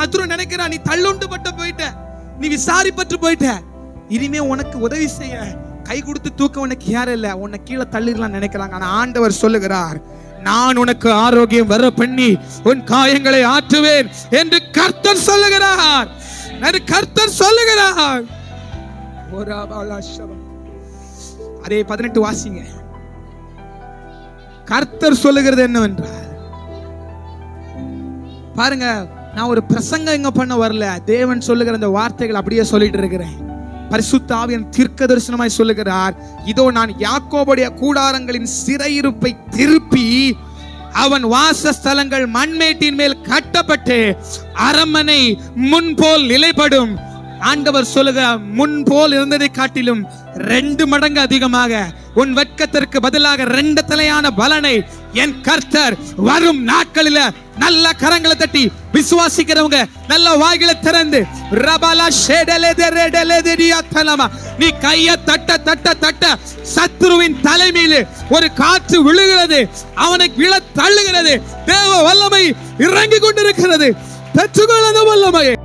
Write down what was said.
சத்ரு நினைக்கிறான் நீ தள்ளுண்டு பட்டு போயிட்ட. நீ விசாரிப்பட்டு போயிட்ட. இனிமே உனக்கு உதவி செய்ய கை கொடுத்து தூக்க உனக்கு யாரும் இல்லை. உன்னை கீழே தள்ளிடலாம் நினைக்கிறாங்க. ஆனா ஆண்டவர் சொல்லுகிறார் நான் உனக்கு ஆரோக்கியம் வர பண்ணி உன் காயங்களை ஆற்றுவேன் என்று கர்த்தர் சொல்லுகிறார். என்று கர்த்தர் சொல்லுகிறார். பாலா அதே பதினெட்டு வாசிங்க. கர்த்தர் சொல்லுகிறது என்னவென்றால் பாருங்க நான் ஒரு பிரசங்கம் இங்க பண்ண வரல. தேவன் சொல்லுகிற அந்த வார்த்தைகள் அப்படியே சொல்லிட்டு இருக்கிறேன். பரிசுத்தாவியன் தீர்க்க தரிசனமாய் சொல்லுகிறார். இதோ நான் யாக்கோபுடைய கூடாரங்களின் சிறையிருப்பை திருப்பி அவன் வாசஸ்தலங்கள் மண்மேட்டின் மேல் கட்டப்பட்டு அரண்மனை முன்போல் நிலைப்படும். ஆண்டவர் சொல்லுக முன் போல் இருந்ததை காட்டிலும் ரெண்டு மடங்கு அதிகமாக உன் வெட்கத்திற்கு பதிலாக ரெண்டு தலையான பலனை என் கர்த்தர் வரும் நாட்களில நல்ல கரங்களை தட்டி விசுவாசிக்கிறவங்க நல்ல வாய்களை திறந்து ரபலா தலமா நீ கைய தட்ட தட்ட தட்ட சத்ருவின் தலைமையில ஒரு காற்று விழுகிறது அவனை விழ தள்ளுகிறது. தேவ வல்லமை இறங்கி கொண்டிருக்கிறது. பெற்றுக்கொள்ள வல்லமையை.